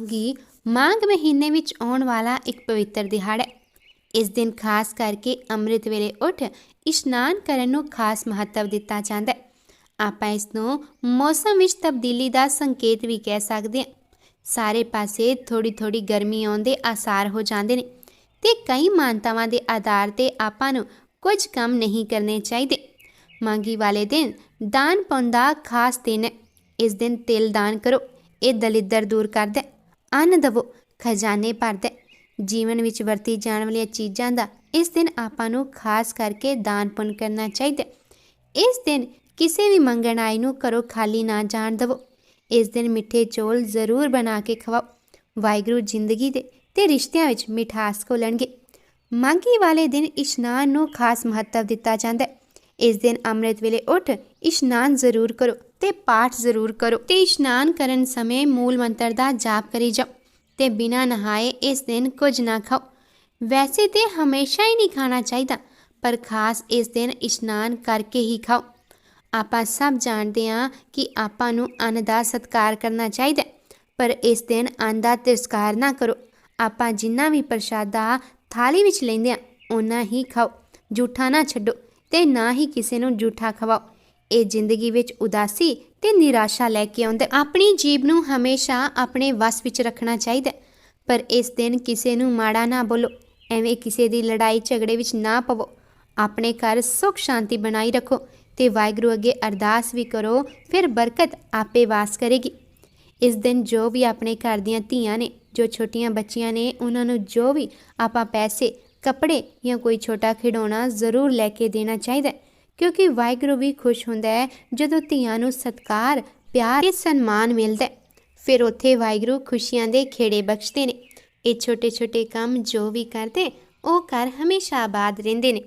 ਮਾਘੀ ਮਾਘ ਮਹੀਨੇ ਵਿੱਚ ਆਉਣ ਵਾਲਾ ਇੱਕ ਪਵਿੱਤਰ ਦਿਹਾੜਾ ਹੈ। ਇਸ ਦਿਨ ਖਾਸ ਕਰਕੇ ਅੰਮ੍ਰਿਤ ਵੇਲੇ ਉੱਠ ਇਸ਼ਨਾਨ ਕਰਨ ਨੂੰ ਖਾਸ ਮਹੱਤਵ ਦਿੱਤਾ ਜਾਂਦਾ ਹੈ। ਆਪਾਂ ਇਸ ਨੂੰ ਮੌਸਮ ਵਿੱਚ ਤਬਦੀਲੀ ਦਾ ਸੰਕੇਤ ਵੀ ਕਹਿ ਸਕਦੇ ਹਾਂ। ਸਾਰੇ ਪਾਸੇ ਥੋੜੀ ਥੋੜੀ ਗਰਮੀ ਆਉਣ ਦੇ ਆਸਾਰ ਹੋ ਜਾਂਦੇ ਨੇ ਤੇ ਕਈ ਮਾਨਤਾਵਾਂ ਦੇ ਆਧਾਰ ਤੇ ਆਪਾਂ ਨੂੰ ਕੁਝ ਕੰਮ ਨਹੀਂ ਕਰਨੇ ਚਾਹੀਦੇ। ਮਾਂਗੀ ਵਾਲੇ ਦਿਨ ਦਾਨ ਪੁੰਨ ਦਾ ਖਾਸ ਦਿਨ ਹੈ। ਇਸ ਦਿਨ ਤਿਲ ਦਾਨ ਕਰੋ। ਇਹ ਦਲਿੱਦਰ ਦੂਰ ਕਰਦਾ ਅੰਨ ਦਵੋ, ਖਜ਼ਾਨੇ ਭਰਦਾ। ਜੀਵਨ ਵਿੱਚ ਵਰਤੀ ਜਾਣ ਵਾਲੀਆਂ ਚੀਜ਼ਾਂ ਦਾ ਇਸ ਦਿਨ ਆਪਾਂ ਨੂੰ ਖਾਸ ਕਰਕੇ ਦਾਨ ਪੁੰਨ ਕਰਨਾ ਚਾਹੀਦਾ। ਇਸ ਦਿਨ ਕਿਸੇ ਵੀ ਮੰਗਣ ਆਈ ਨੂੰ ਘਰੋਂ ਖਾਲੀ ਨਾ ਜਾਣ ਦਵੋ। ਇਸ ਦਿਨ ਮਿੱਠੇ ਚੌਲ ਜ਼ਰੂਰ ਬਣਾ ਕੇ ਖਵਾਓ। ਵਾਹਿਗੁਰੂ ਜ਼ਿੰਦਗੀ ਦੇ ਤੇ ਰਿਸ਼ਤਿਆਂ ਵਿੱਚ ਮਿਠਾਸ ਘੋਲਣਗੇ ਮਾਘੀ ਵਾਲੇ ਦਿਨ ਇਸ਼ਨਾਨ ਨੂੰ ਖਾਸ ਮਹੱਤਵ ਦਿੱਤਾ ਜਾਂਦਾ ਹੈ। ਇਸ ਦਿਨ ਅੰਮ੍ਰਿਤ ਵੇਲੇ ਉੱਠ ਇਸ਼ਨਾਨ ਜ਼ਰੂਰ ਕਰੋ। ਤੇ ਪਾਠ ਜ਼ਰੂਰ ਕਰੋ। ਤੇ ਇਸ਼ਨਾਨ ਕਰਨ ਸਮੇਂ ਮੂਲ ਮੰਤਰ ਦਾ ਜਾਪ ਕਰੀ ਜਾਓ ਤੇ ਬਿਨਾਂ ਨਹਾਏ ਇਸ ਦਿਨ ਕੁਝ ਨਾ ਖਾਓ। ਵੈਸੇ ਤੇ ਹਮੇਸ਼ਾ ਹੀ ਨਹੀਂ ਖਾਣਾ ਚਾਹੀਦਾ, ਪਰ ਖਾਸ ਇਸ ਦਿਨ ਇਸ਼ਨਾਨ ਕਰਕੇ ਹੀ ਖਾਓ। ਆਪਾਂ ਸਭ ਜਾਣਦੇ ਹਾਂ ਕਿ ਆਪਾਂ ਨੂੰ ਅੰਨ ਦਾ ਸਤਿਕਾਰ ਕਰਨਾ ਚਾਹੀਦਾ ਪਰ ਇਸ ਦਿਨ ਅੰਨ ਦਾ ਤਿਰਸਕਾਰ ਨਾ ਕਰੋ। ਆਪਾਂ ਜਿੰਨਾ ਵੀ ਪ੍ਰਸ਼ਾਦਾ ਥਾਲੀ ਵਿੱਚ ਲੈਂਦੇ ਆ ਓਨਾ ਹੀ ਖਾਓ। ਜੂਠਾ ਨਾ ਛੱਡੋ ਤੇ ਨਾ ਹੀ ਕਿਸੇ ਨੂੰ ਜੂਠਾ ਖਵਾਓ। ਇਹ ਜ਼ਿੰਦਗੀ ਵਿੱਚ ਉਦਾਸੀ ਤੇ ਨਿਰਾਸ਼ਾ ਲੈ ਕੇ ਆਉਂਦਾ ਆਪਣੀ ਜੀਬ ਨੂੰ ਹਮੇਸ਼ਾ ਆਪਣੇ ਵਸ ਵਿੱਚ ਰੱਖਣਾ ਚਾਹੀਦਾ ਪਰ ਇਸ ਦਿਨ ਕਿਸੇ ਨੂੰ ਮਾੜਾ ਨਾ ਬੋਲੋ, ਐਵੇਂ ਕਿਸੇ ਦੀ ਲੜਾਈ ਝਗੜੇ ਵਿੱਚ ਨਾ ਪਵੋ। ਆਪਣੇ ਘਰ ਸੁਖ ਸ਼ਾਂਤੀ ਬਣਾਈ ਰੱਖੋ ਤੇ ਵਾਹਿਗੁਰੂ ਅੱਗੇ ਅਰਦਾਸ ਵੀ ਕਰੋ, ਫਿਰ ਬਰਕਤ ਆਪੇ ਵਾਸ ਕਰੇਗੀ। ਇਸ ਦਿਨ ਜੋ ਵੀ ਆਪਣੇ ਘਰ ਦੀਆਂ ਧੀਆਂ ਨੇ, ਜੋ ਛੋਟੀਆਂ ਬੱਚੀਆਂ ਨੇ, ਉਹਨਾਂ ਨੂੰ ਜੋ ਵੀ ਆਪਾਂ ਪੈਸੇ, ਕੱਪੜੇ ਜਾਂ ਕੋਈ ਛੋਟਾ ਖਿਡੌਣਾ ਜ਼ਰੂਰ ਲੈ ਕੇ ਦੇਣਾ ਚਾਹੀਦਾ ਕਿਉਂਕਿ ਵਾਹਿਗੁਰੂ ਵੀ ਖੁਸ਼ ਹੁੰਦਾ ਹੈ ਜਦੋਂ ਧੀਆਂ ਨੂੰ ਸਤਕਾਰ, ਪਿਆਰ ਤੇ ਸਨਮਾਨ ਮਿਲਦਾ ਹੈ। ਫਿਰ ਉੱਥੇ ਵਾਹਿਗੁਰੂ ਖੁਸ਼ੀਆਂ ਦੇ ਖੇੜੇ ਬਖਸ਼ਦੇ ਨੇ ਇਹ ਛੋਟੇ ਛੋਟੇ ਕੰਮ ਜੋ ਵੀ ਕਰਦੇ, ਉਹ ਘਰ ਹਮੇਸ਼ਾ ਆਬਾਦ ਰਹਿੰਦੇ ਨੇ